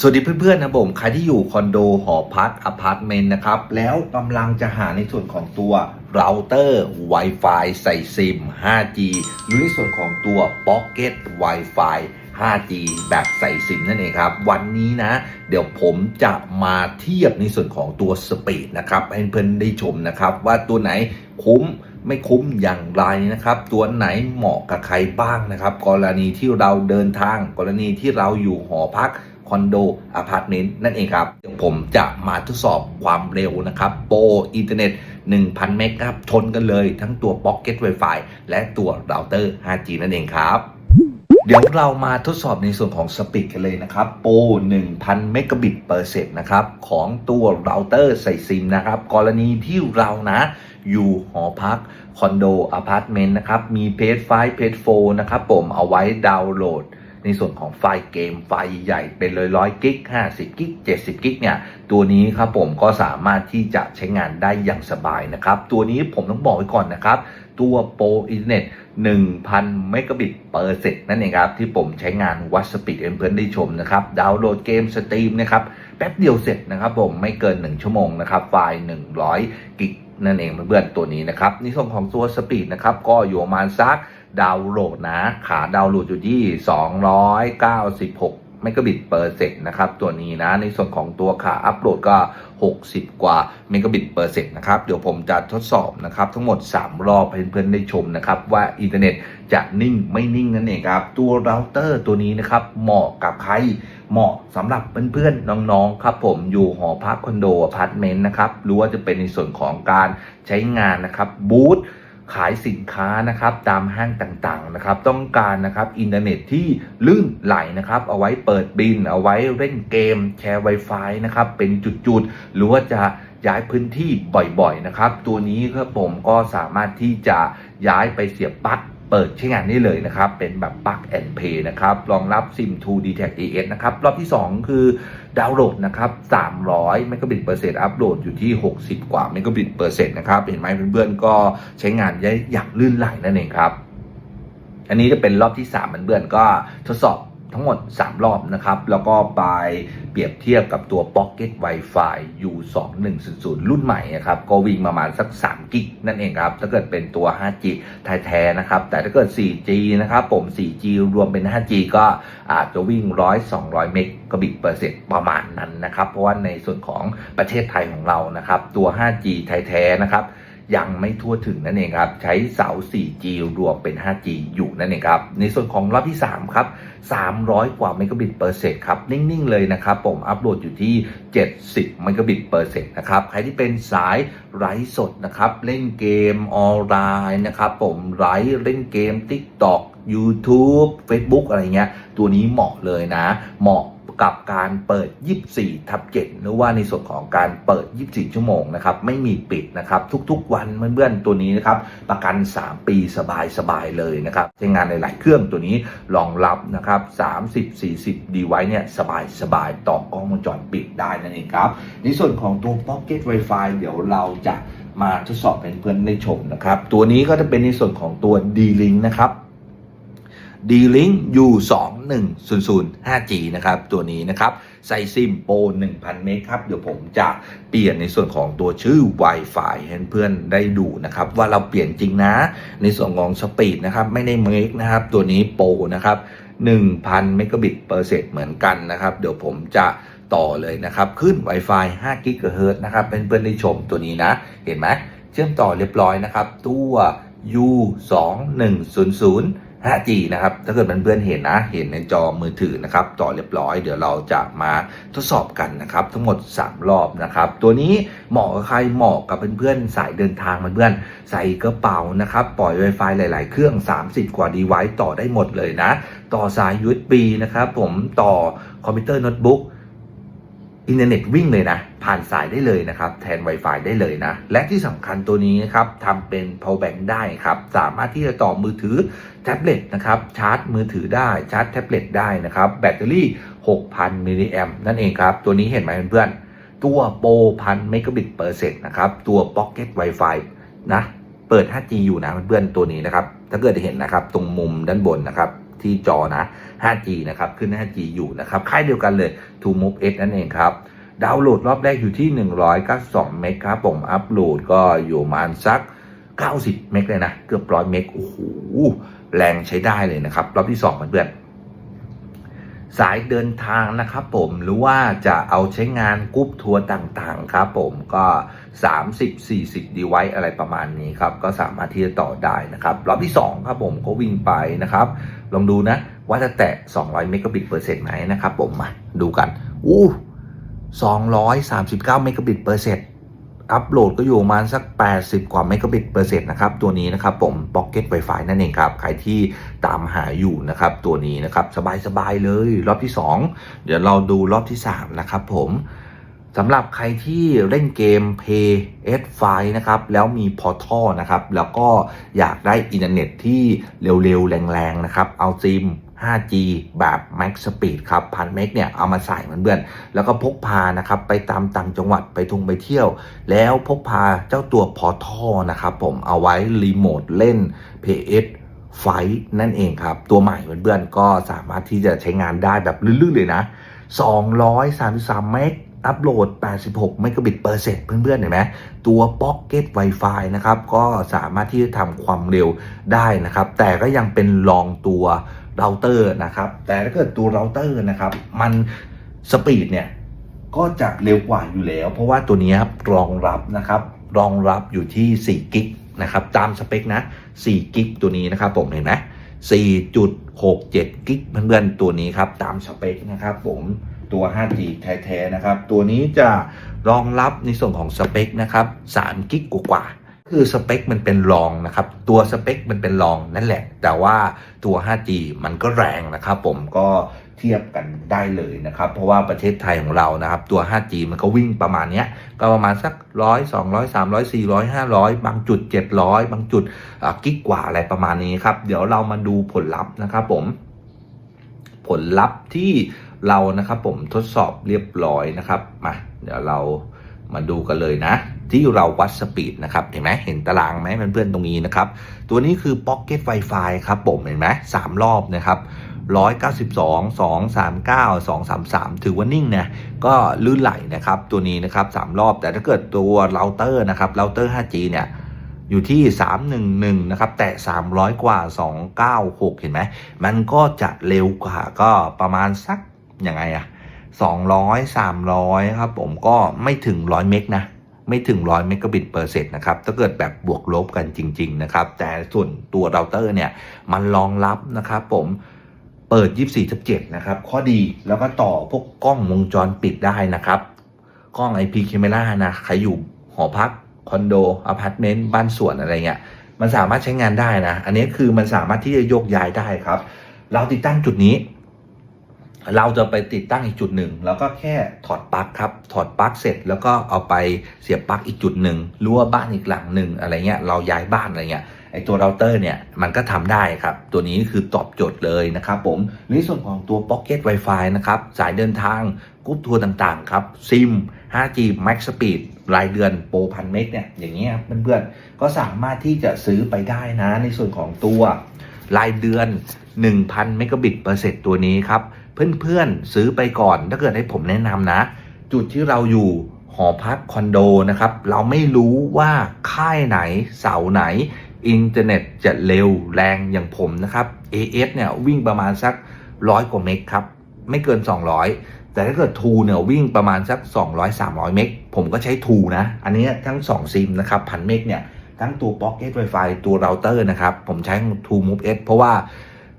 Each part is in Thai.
สวัสดีเพื่อนๆนะผมใครที่อยู่คอนโดหอพักอพาร์ตเมนต์นะครับ แล้วกำลังจะหาในส่วนของตัวเราเตอร์ Wi-Fi ใส่ซิม 5G หรือในส่วนของตัว Pocket Wi-Fi 5G แบบใส่ซิมนั่นเองครับ วันนี้นะ เดี๋ยวผมจะมาเทียบในส่วนของตัวสปีดนะครับ ให้เพื่อนๆได้ชมนะครับ ว่าตัวไหนคุ้มไม่คุ้มอย่างไรนะครับ ตัวไหนเหมาะกับใครบ้างนะครับ กรณีที่เราเดินทาง กรณีที่เราอยู่หอพัก คอนโดอพาร์ตเมนต์นั่นเองครับเดี๋ยวผมจะมาทดสอบความเร็วนะครับโปรอินเทอร์เน็ต 1,000 เมกครับทนกันเลยทั้งตัว Pocket Wi-Fi และตัวเราเตอร์ 5G นั่นเองครับเดี๋ยวเรามาทดสอบในส่วนของสปีดกันเลยนะครับ โปร1,000 เมกะบิตเปอร์เซกนะครับ ของตัวเราเตอร์ใส่ซิมนะครับ กรณีที่เรานะ อยู่หอพัก คอนโดอพาร์ตเมนต์นะครับ มีเพจไฟเพจโฟนะครับผมเอาไว้ดาวน์โหลด ในส่วนของไฟล์เกมไฟล์ใหญ่เป็นเลยร้อยกิก50กิก70กิกเนี่ยตัวนี้ครับผมก็สามารถที่จะใช้งานได้อย่างสบายนะครับ ตัวนี้ผมต้องบอกไว้ก่อนนะครับตัวโปรอินเทอร์เน็ต1,000เมกะบิตเปอร์เซกนั่นเองครับ ที่ผมใช้งานวัดสปีดเพื่อนได้ชมนะครับ ดาวน์โหลดเกมสตรีมนะครับ แป๊บเดียวเสร็จนะครับผมไม่เกิน 1 ชั่วโมงนะครับ ไฟล์ 100 กิกนั่นเองเพื่อนๆตัวนี้นะครับในส่วนของตัวสปีดนะครับ ก็อยู่ประมาณสัก ดาวน์โหลดนะ ขาดาวน์โหลดอยู่ที่ 296เมกะบิตเปอร์เซกนะครับ ตัวนี้นะ ในส่วนของตัวขาอัปโหลดก็ 60 กว่าเมกะบิตเปอร์เซกนะครับ เดี๋ยวผมจะทดสอบนะครับ ทั้งหมด 3 รอบให้เพื่อนๆได้ชมนะครับ ว่าอินเทอร์เน็ตจะนิ่งไม่นิ่งนั่นเองครับ ตัวเราเตอร์ตัวนี้นะครับ เหมาะกับใครเหมาะสำหรับเพื่อนๆน้องๆครับผมอยู่หอพักคอนโดอพาร์ตเมนต์นะครับหรือว่าจะเป็นในส่วนของการใช้งานนะครับบูธ ขายสินค้านะครับตามห้างต่างๆนะครับต้องการนะครับอินเทอร์เน็ตที่ลื่นไหลนะครับเอาไว้เปิดบิน เอาไว้เล่นเกม แชร์ Wi-Fi นะครับเป็นจุดๆ หรือว่าจะย้ายพื้นที่บ่อยๆนะครับตัวนี้ครับผมก็สามารถที่จะย้ายไปเสียบปลั๊ก เปิดใช้งานได้เลยนะครับ เป็นแบบ Plug and Play นะครับ รองรับ SIM 2 d t a c AS นะครับ รอบที่ 2 คือดาวน์โหลดนะครับ 300เมกะบิตเปอร์เซ็นต์อัพโหลดอยู่ที่ 60 กว่าเมกะบิตเปอร์เซ็นต์นะครับ เห็นไหมเพื่อนๆ ก็ใช้งานได้อย่างลื่นไหลนั่นเองครับ อันนี้จะเป็นรอบที่3เพื่อนก็ทดสอบ ทั้งหมด 3 รอบนะครับ แล้วก็ไปเปรียบเทียบกับตัว Pocket Wi-Fi U2100 รุ่นใหม่นะครับ ก็วิ่งประมาณสัก 3 กิกนั่นเองครับ ถ้าเกิดเป็นตัว 5G แท้ๆนะครับ แต่ถ้าเกิด 4G นะครับผม 4G รวมเป็น 5G ก็อาจจะวิ่ง 100-200 เมกะบิตเปอร์เซ็นต์ประมาณนั้นนะครับ เพราะว่าในส่วนของประเทศไทยของเรานะครับ ตัว 5G แท้ๆนะครับ ยังไม่ทั่วถึงนั่นเองครับ ใช้เสา 4G รวมเป็น 5G อยู่นั่นเองครับ ในส่วนของรอบที่ 3 ครับ 300 กว่าเมกะบิตเปอร์เซกครับ นิ่ง ๆ เลยนะครับผมอัปโหลดอยู่ที่ 70เมกะบิตเปอร์เซกนะครับ ใครที่เป็นสายไร้สดนะครับ เล่นเกมออนไลน์นะครับผมไร้เล่นเกม TikTok YouTube Facebook อะไรเงี้ย ตัวนี้เหมาะเลยนะ เหมาะ กับการเปิด 24 ทับ7หรือว่าในส่วนของการเปิด 24 ชั่วโมงนะครับไม่มีปิดนะครับทุกๆ วันเพื่อนๆตัวนี้นะครับประกัน 3 ปีสบายๆเลยนะครับใช้งานในหลายเครื่องตัวนี้รองรับนะครับ 30-40 ดีไว้เนี่ยสบายๆต่อกล้องวงจรปิดได้นั่นเองครับในส่วนของตัว Pocket Wi-Fi เดี๋ยวเราจะมาทดสอบให้เพื่อนๆได้ชมนะครับ ตัวนี้ก็จะเป็นในส่วนของตัว D-Link นะครับ D-Link U2100 5G นะครับตัวนี้นะครับใส่ซิมโปร1,000 เมกครับ เดี๋ยวผมจะเปลี่ยนในส่วนของตัวชื่อ Wi-Fi ให้เพื่อนได้ดูนะครับ ว่าเราเปลี่ยนจริงนะ ในส่วนของสปีดนะครับ ไม่ได้เมกนะครับ ตัวนี้โปรนะครับ1,000เมกะบิตเปอร์เซกเหมือนกันนะครับ เดี๋ยวผมจะต่อเลยนะครับ ขึ้น Wi-Fi 5กิกะเฮิรตนะครับเป็นเพื่อนๆได้ชมตัวนี้นะ เห็นไหมเชื่อมต่อเรียบร้อยนะครับ ตัว U2100 5G นะครับ ถ้าเกิดเพื่อนๆเห็นนะ เห็นในจอมือถือนะครับต่อเรียบร้อย เดี๋ยวเราจะมาทดสอบกันนะครับ ทั้งหมด 3 รอบนะครับ ตัวนี้เหมาะกับใคร เหมาะกับเพื่อนๆ สายเดินทางเพื่อนๆ ใส่กระเป๋านะครับ ปล่อย Wi-Fi หลาย ๆ เครื่อง 30 กว่าดีไวต์ต่อได้หมดเลยนะ ต่อสาย USB นะครับ ผม ต่อคอมพิวเตอร์โน้ตบุ๊ก อินเทอร์เน็ตวิ่งเลยนะ ผ่านสายได้เลยนะครับ แทน Wi-Fi ได้เลยนะ และที่สำคัญตัวนี้นะครับทำเป็น power bank ได้ครับ สามารถที่จะต่อมือถือแท็บเล็ตนะครับชาร์จมือถือได้ชาร์จแท็บเล็ตได้นะครับแบตเตอรี่ 6,000มิลลิแอมนั่นเองครับ ตัวนี้เห็นไหมเพื่อนๆตัวโปรพันเมกะบิตเปอร์เซ็นต์นะครับตัว Pocket Wi-Fi นะเปิด 5G อยู่นะเพื่อนๆตัวนี้นะครับถ้าเกิดเห็นนะครับตรงมุมด้านบนนะครับ ที่จอนะ 5G นะครับ ขึ้น 5G อยู่นะครับ ค่ายเดียวกันเลย To Move X นั่นเองครับ ดาวน์โหลดรอบแรกอยู่ที่ 192 เมกครับผม อัพโหลดก็อยู่ประมาณสัก 90 เมกเลยนะ เกือบร้อยเมก โอ้โห แรงใช้ได้เลยนะครับ รอบที่2เพื่อนๆ สายเดินทางนะครับผมหรือว่าจะเอาใช้งานกรุ๊ปทัวร์ต่างๆครับผมก็ 30-40 ดีไวอะไรประมาณนี้ครับ ก็สามารถที่จะต่อได้นะครับรอบที่ 2 ครับผมก็วิ่งไปนะครับ ลองดูนะ ว่าจะแตะ 200 เมกะบิตเปอร์เซ็นต์ไหมนะครับผมมาดูกันอู้239 เมกะบิตเปอร์เซ็นต์ อัปโหลดก็อยู่ประมาณสัก 80 กว่าเมกะบิตเปอร์เซ็นต์นะครับ ตัวนี้นะครับผม Pocket Wi-Fi นั่นเองครับ ใครที่ตามหาอยู่นะครับ ตัวนี้นะครับ สบาย ๆ เลย รอบที่ 2 เดี๋ยวเราดูรอบที่ 3 นะครับผมสำหรับใครที่เล่นเกม Pay S5 นะครับ แล้วมี Portal นะครับ แล้วก็อยากได้อินเทอร์เน็ตที่เร็ว ๆ แรง ๆ นะครับ เอาซิม 5G แบบ Max Speed ครับพันเมกเนี่ยเอามาใส่เหมือนเพื่อนแล้วก็พกพานะครับไปตามต่างจังหวัดไปทุ่งไปเที่ยว แล้วพกพาเจ้าตัวพอทอนะครับผมเอาไว้รีโมทเล่น PS ไฟนั่นเองครับ ตัวใหม่เพื่อนๆก็สามารถที่จะใช้งานได้แบบลื่นๆเลยนะ 233 เมกอัพโหลด 86 เมกะบิตเปอร์เซ็นต์เพื่อนๆ เห็นไหมตัว Pocket Wi-Fi นะครับ ก็สามารถที่จะทำความเร็วได้นะครับ แต่ก็ยังเป็นรองตัว เราเตอร์นะครับ แต่ถ้าเกิดตัวเราเตอร์นะครับ มันสปีดเนี่ยก็จะเร็วกว่าอยู่แล้ว เพราะว่าตัวนี้ครับรองรับนะครับ รองรับอยู่ที่4กิกนะครับ ตามสเปคนะ4กิกตัวนี้นะครับผมเห็นไหม4.67 กิกเพื่อนๆตัวนี้ครับ ตามสเปคนะครับผมตัว 5G แท้ๆนะครับ ตัวนี้จะรองรับในส่วนของสเปคนะครับ3กิกกว่าๆ คือสเปคมันเป็นรองนะครับ ตัวสเปคมันเป็นรองนั่นแหละ แต่ว่าตัว 5G มันก็แรงนะครับผมก็เทียบกันได้เลยนะครับ เพราะว่าประเทศไทยของเรานะครับ ตัว 5G มันก็วิ่งประมาณเนี้ยก็ประมาณสักร้อยสองร้อยสามร้อยสี่ร้อยห้าร้อยบางจุดเจ็ดร้อยบางจุดกิกกว่าอะไรประมาณนี้ครับ เดี๋ยวเรามาดูผลลัพธ์นะครับผม ผลลัพธ์ที่เรานะครับผมทดสอบเรียบร้อยนะครับมาเดี๋ยวเรา มาดูกันเลยนะ ที่เราวัดสปีดนะครับ เห็นไหมเห็นตารางไหมเพื่อนๆตรงนี้นะครับ ตัวนี้คือ Pocket Wi-Fi ครับผมเห็นไหมสามรอบนะครับ192 239 233 ถือว่านิ่งนะก็ลื่นไหลนะครับตัวนี้นะครับ3รอบ แต่ถ้าเกิดตัวเราเตอร์นะครับเราเตอร์ 5G เนี่ยอยู่ที่ 311 นะครับ แต่ 300 กว่า 296 เห็นไหม มันก็จะเร็วกว่าก็ประมาณสักยังไงอะ 200 300 ครับผมก็ไม่ถึง 100 เมกนะ ไม่ถึง 100 เมกะบิตเปอร์เซ็นต์นะครับ ถ้าเกิดแบบบวกลบกันจริง ๆ นะครับ แต่ส่วนตัวเราเตอร์เนี่ย มันรองรับนะครับผมเปิด 24ทับ7นะครับ ข้อดีแล้วก็ต่อพวกกล้องวงจรปิดได้นะครับ กล้อง IP Camera นะ ใครอยู่หอพัก คอนโดอพาร์ตเมนต์ บ้านสวนอะไรเงี้ย มันสามารถใช้งานได้นะ อันนี้คือมันสามารถที่จะโยกย้ายได้ครับ เราติดตั้งจุดนี้ เราจะไปติดตั้งอีกจุดหนึ่งแล้วก็แค่ถอดปลั๊กครับ ถอดปลั๊กเสร็จแล้วก็เอาไปเสียบปลั๊กอีกจุดหนึ่งรั้วบ้านอีกหลังหนึ่งอะไรเงี้ยเราย้ายบ้านอะไรเงี้ยไอตัวเราเตอร์เนี่ยมันก็ทำได้ครับ ตัวนี้คือตอบโจทย์เลยนะครับผมในส่วนของตัว Pocket Wi-Fi นะครับ สายเดินทางกรุ๊ปทัวร์ต่างๆครับซิม 5G Max Speed รายเดือนโปรพันเมกเนี่ยอย่างเงี้ยเพื่อนๆก็สามารถที่จะซื้อไปได้นะ ในส่วนของตัวรายเดือน 1,000เมกะบิตเปอร์เซ็นต์ตัวนี้ครับ เพื่อนๆซื้อไปก่อน ถ้าเกิดให้ผมแนะนำนะ จุดที่เราอยู่หอพักคอนโดนะครับ เราไม่รู้ว่าค่ายไหนเสาไหน อินเทอร์เน็ตจะเร็วแรงอย่างผมนะครับ AS เนี่ยวิ่งประมาณสักร้อยกว่าเมกครับ ไม่เกิน 200 แต่ถ้าเกิดทูเนี่ยวิ่งประมาณสัก 200-300 เมกผมก็ใช้ทูนะ อันนี้ทั้ง 2 ซิมนะครับพันเมกเนี่ยทั้งตัว Pocket Wi-Fi ตัวเราเตอร์นะครับ ผมใช้ True Move S เพราะว่า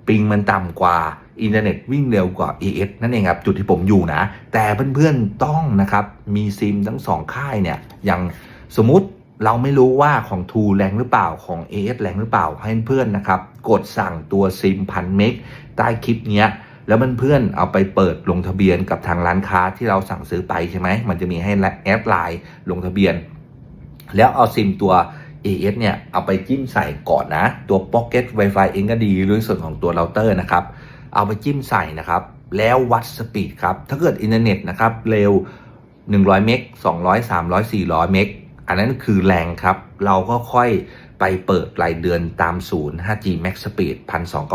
ปิงมันต่ำกว่า อินเทอร์เน็ตวิ่งเร็วกว่า AS นั่นเองครับจุดที่ผมอยู่นะ แต่เพื่อนๆต้องนะครับ มีซิมทั้งสองค่ายเนี่ยอย่างสมมุติเราไม่รู้ว่าของ True แรงหรือเปล่าของ AS แรงหรือเปล่าให้เพื่อนนะครับ กดสั่งตัวซิมพันเมกใต้คลิปเนี้ยแล้วเพื่อนๆเอาไปเปิดลงทะเบียนกับทางร้านค้าที่เราสั่งซื้อไปใช่ไหมมันจะมีให้แอดไลน์ลงทะเบียน แล้วเอาซิมตัว AS เนี่ยเอาไปจิ้มใส่ก่อนนะ ตัว Pocket Wi-Fi เองก็ดีหรือส่วนของตัวเราเตอร์นะครับ เอาไปจิ้มใส่นะครับ แล้ววัดสปีดครับ ถ้าเกิดอินเทอร์เน็ตนะครับเร็ว 100 เมก200 300 400 เมกอันนั้นคือแรงครับ เราก็ค่อยไปเปิดรายเดือนตามศูนย์ 5G Max Speed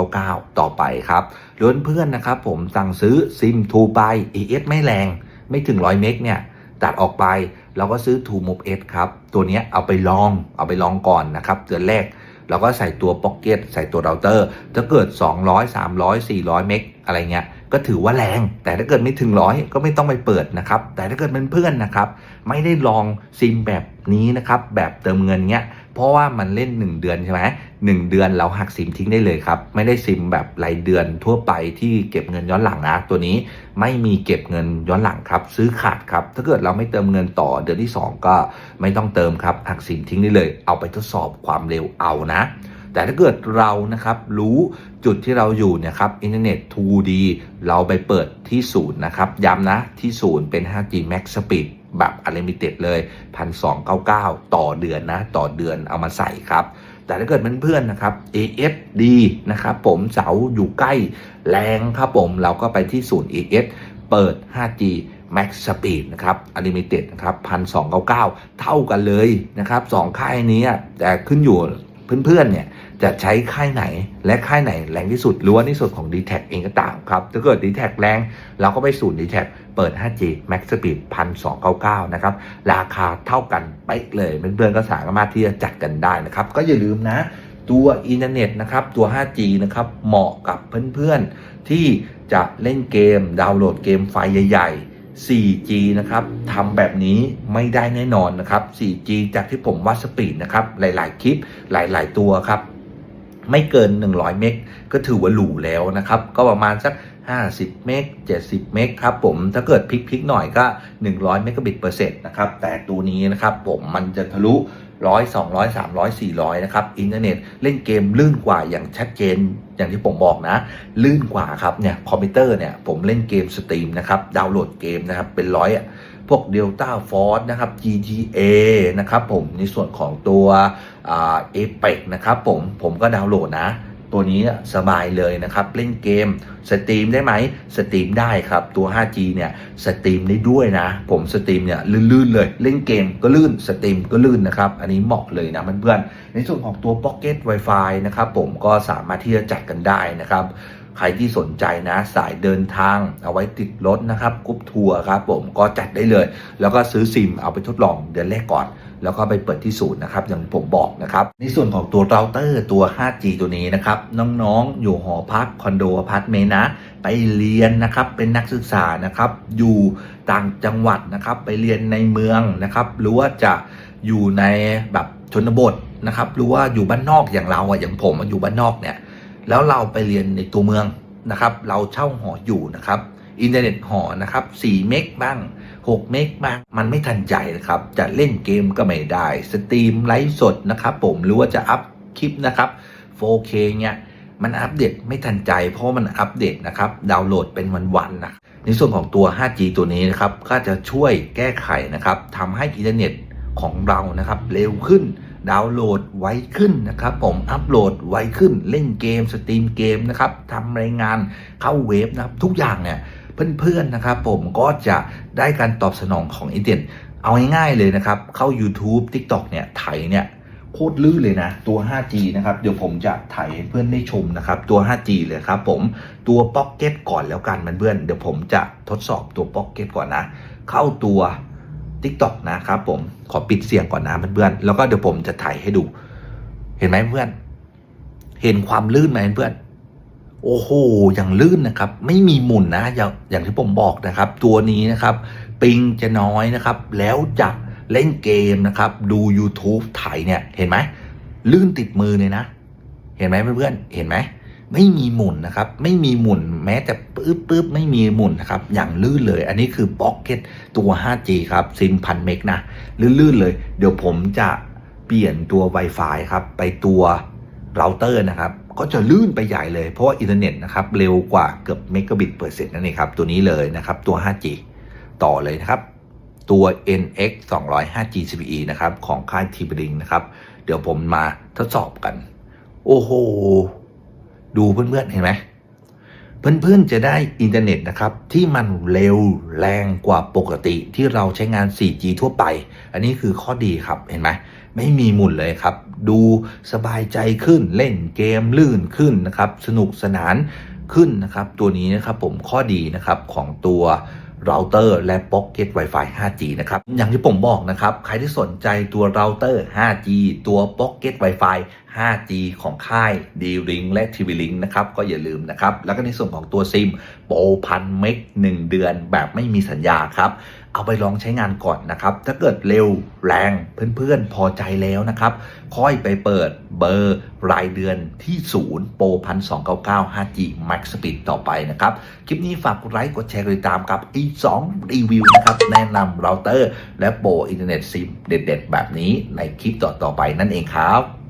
1299 ต่อไปครับหรือเพื่อนนะครับผมสั่งซื้อซิม2ไป AS ไม่แรง ไม่ถึง 100 เมกเนี่ย ตัดออกไป เราก็ซื้อ True Move S ครับ ตัวนี้เอาไปลอง เอาไปลองก่อนนะครับ เดือนแรก เราก็ใส่ตัวพ็อกเก็ตใส่ตัวเราเตอร์ถ้าเกิด 200 300 400 เมกอะไรเงี้ย ก็ถือว่าแรง แต่ถ้าเกิดไม่ถึงร้อยก็ไม่ต้องไปเปิดนะครับ แต่ถ้าเกิดเป็นเพื่อนนะครับ ไม่ได้ลองซิมแบบนี้นะครับ แบบเติมเงินเงี้ย เพราะว่ามันเล่น 1 เดือนใช่ไหมหนึ่งเดือนเราหักซิมทิ้งได้เลยครับ ไม่ได้ซิมแบบรายเดือนทั่วไปที่เก็บเงินย้อนหลังนะ ตัวนี้ไม่มีเก็บเงินย้อนหลังครับ ซื้อขาดครับ ถ้าเกิดเราไม่เติมเงินต่อเดือนที่ 2 ก็ไม่ต้องเติมครับหักซิมทิ้งได้เลย เอาไปทดสอบความเร็วเอานะ แต่ถ้าเกิดเรานะครับรู้จุดที่เราอยู่เนี่ยครับอินเทอร์เน็ต 2D เราไปเปิดที่ศูนย์นะครับ ย้ำนะที่ศูนย์เป็น 5G Max Speed แบบ Unlimited เลย 1299 ต่อเดือนนะ ต่อเดือนเอามาใส่ครับแต่ถ้าเกิดเพื่อนๆนะครับ ASD นะครับผมเสาอยู่ใกล้แรงครับผมเราก็ไปที่ศูนย์ AS เปิด 5G Max Speed นะครับ Unlimited นะครับ 1299 เท่ากันเลยนะครับสองค่ายนี้แต่ขึ้นอยู่เพื่อนๆเนี่ย จะใช้ค่ายไหนและค่ายไหนแรงที่สุดหรือว่าในส่วนของ d t แทเองก็ต่างครับถ้าเกิด d t แทแรง เราก็ไปศูนย์ d t แทเปิด 5G Max Speed 1299 นะครับ ราคาเท่ากันเป๊ะเลยเพื่อนๆก็สามารถที่จะจัดกันได้นะครับ ก็อย่าลืมนะ ตัวอินเทอร์เน็ตนะครับตัว 5G นะครับเหมาะกับเพื่อนๆ ที่จะเล่นเกมดาวน์โหลดเกมไฟล์ใหญ่ๆ 4G นะครับทำแบบนี้ไม่ได้แน่นอนนะครับ 4G จากที่ผมวัดสปีดนะครับ หลาย ๆ คลิป หลาย ๆ ตัวครับ ไม่เกิน 100 เมกก็ถือว่าหรูแล้วนะครับ ก็ประมาณสัก 50 เมก70 เมกครับผมถ้าเกิดพลิกๆหน่อยก็ 100 เมกะบิตเปอร์เซ็นต์นะครับ แต่ตัวนี้นะครับผมมันจะทะลุ100 200 300 400นะครับ อินเทอร์เน็ตเล่นเกมลื่นกว่าอย่างชัดเจนอย่างที่ผมบอกนะ ลื่นกว่าครับเนี่ยคอมพิวเตอร์เนี่ยผมเล่นเกมสตรีมนะครับดาวน์โหลดเกมนะครับเป็นร้อยอะ วก Delta Force นะครับ GTA นะครับผมในส่วนของตัวเอ่า Apex นะครับผมผมก็ดาวน์โหลดนะ ตัวนี้สบายเลยนะครับ เล่นเกมสตรีมได้ไหมสตรีมได้ครับตัว 5G เนี่ยสตรีมได้ด้วยนะ ผมสตรีมเนี่ยลื่นๆเลย เล่นเกมก็ลื่นสตรีมก็ลื่นนะครับ อันนี้เหมาะเลยนะเพื่อนๆในส่วนของตัว Pocket Wi-Fi นะครับผมก็สามารถที่จะจัดกันได้นะครับ ใครที่สนใจนะสายเดินทางเอาไว้ติดรถนะครับกรุ๊ปทัวร์ครับผมก็จัดได้เลย แล้วก็ซื้อซิมเอาไปทดลองเดือนแรกก่อน แล้วก็ไปเปิดที่ศูนย์นะครับอย่างผมบอกนะครับในส่วนของตัวเราเตอร์ตัว 5G ตัวนี้นะครับน้องๆอยู่หอพักคอนโดอพาร์ตเมนต์นะไปเรียนนะครับเป็นนักศึกษานะครับอยู่ต่างจังหวัดนะครับไปเรียนในเมืองนะครับหรือว่าจะอยู่ในแบบชนบทนะครับหรือว่าอยู่บ้านนอกอย่างเราอะอย่างผมอะอยู่บ้านนอกเนี่ย แล้วเราไปเรียนในตัวเมืองนะครับ เราเช่าหออยู่นะครับ อินเทอร์เน็ตหอนะครับ4เมกบ้าง 6 เมกบ้าง มันไม่ทันใจนะครับ จะเล่นเกมก็ไม่ได้ สตรีมไลฟ์สดนะครับผม หรือว่าจะอัพคลิปนะครับ 4K เนี่ยมันอัปเดตไม่ทันใจเพราะมันอัปเดตนะครับ ดาวน์โหลดเป็นวันๆนะในส่วนของตัว 5G ตัวนี้นะครับ ก็จะช่วยแก้ไขนะครับทำให้อินเทอร์เน็ตของเรานะครับ เร็วขึ้น ดาวน์โหลดไวขึ้นนะครับผมอัปโหลดไวขึ้นเล่นเกมสตรีมเกมนะครับทำรายงานเข้าเว็บนะครับทุกอย่างเนี่ยเพื่อนๆนะครับผมก็จะได้การตอบสนองของอินเทอร์เน็ตเอาง่ายๆเลยนะครับ เข้า YouTube TikTok เนี่ยไถเนี่ยโคตรลื่นเลยนะ ตัว 5G นะครับ เดี๋ยวผมจะถ่ายให้เพื่อนได้ชมนะครับ ตัว 5G เลยครับผมตัว Pocket ก่อนแล้วกันมันเพื่อน เดี๋ยวผมจะทดสอบตัว Pocket ก่อนนะ เข้าตัว TikTok นะครับผมขอปิดเสียงก่อนนะเพื่อนๆแล้วก็เดี๋ยวผมจะถ่ายให้ดู เห็นไหมเพื่อน เห็นความลื่นไหมเพื่อน โอ้โหอย่างลื่นนะครับ ไม่มีหมุนนะอย่างอย่างที่ผมบอกนะครับ ตัวนี้นะครับ ปิงจะน้อยนะครับ แล้วจะเล่นเกมนะครับ ดู YouTube ถ่ายเนี่ย เห็นไหมลื่นติดมือเลยนะ เห็นไหมเพื่อนๆเห็นไหม ไม่มีหมุนนะครับ ไม่มีหมุนแม้แต่ปึ๊บปึ๊บไม่มีหมุนนะครับ อย่างลื่นเลย อันนี้คือ Pocket ตัว 5G ครับซิมพันเมกนะ ลื่นๆเลย เดี๋ยวผมจะเปลี่ยนตัว Wi-Fi ครับ ไปตัวเราเตอร์นะครับก็จะลื่นไปใหญ่เลย เพราะว่าอินเทอร์เน็ตนะครับเร็วกว่าเกือบเมกะบิตเปอร์เซ็นต์นั่นเองครับ ตัวนี้เลยนะครับ ตัว 5G ต่อเลยนะครับ ตัว NX 205 GCPE นะครับ ของค่ายทีบริงนะครับ เดี๋ยวผมมาทดสอบกัน โอ้โห ดูเพื่อนๆเห็นไหมเพื่อนๆจะได้อินเทอร์เน็ตนะครับที่มันเร็วแรงกว่าปกติที่เราใช้งาน 4G ทั่วไป อันนี้คือข้อดีครับเห็นไหมไม่มีหมุนเลยครับ ดูสบายใจขึ้นเล่นเกมลื่นขึ้นนะครับ สนุกสนานขึ้นนะครับ ตัวนี้นะครับผมข้อดีนะครับของตัวเราเตอร์และ Pocket Wi-Fi 5G นะครับ อย่างที่ผมบอกนะครับ ใครที่สนใจตัวเราเตอร์ 5G ตัว Pocket Wi-Fi 5G ของค่าย D-Link และ TV-Link นะครับ ก็อย่าลืมนะครับ แล้วก็ในส่วนของตัวซิมโปรพันเมก1เดือนแบบไม่มีสัญญาครับ เอาไปลองใช้งานก่อนนะครับ ถ้าเกิดเร็วแรงเพื่อนๆ พอใจแล้วนะครับ ค่อยไปเปิดเบอร์รายเดือนที่ศูนย์โปรพันสองเก้าเก้า 5G Max Speed ต่อไปนะครับ คลิปนี้ฝากกดไลค์กดแชร์ติดตามครับอีก2รีวิวนะครับ แนะนำเราเตอร์ และโปรอินเทอร์เน็ตซิมเด็ด ๆ แบบนี้ในคลิปต่อๆไปนั่นเองครับ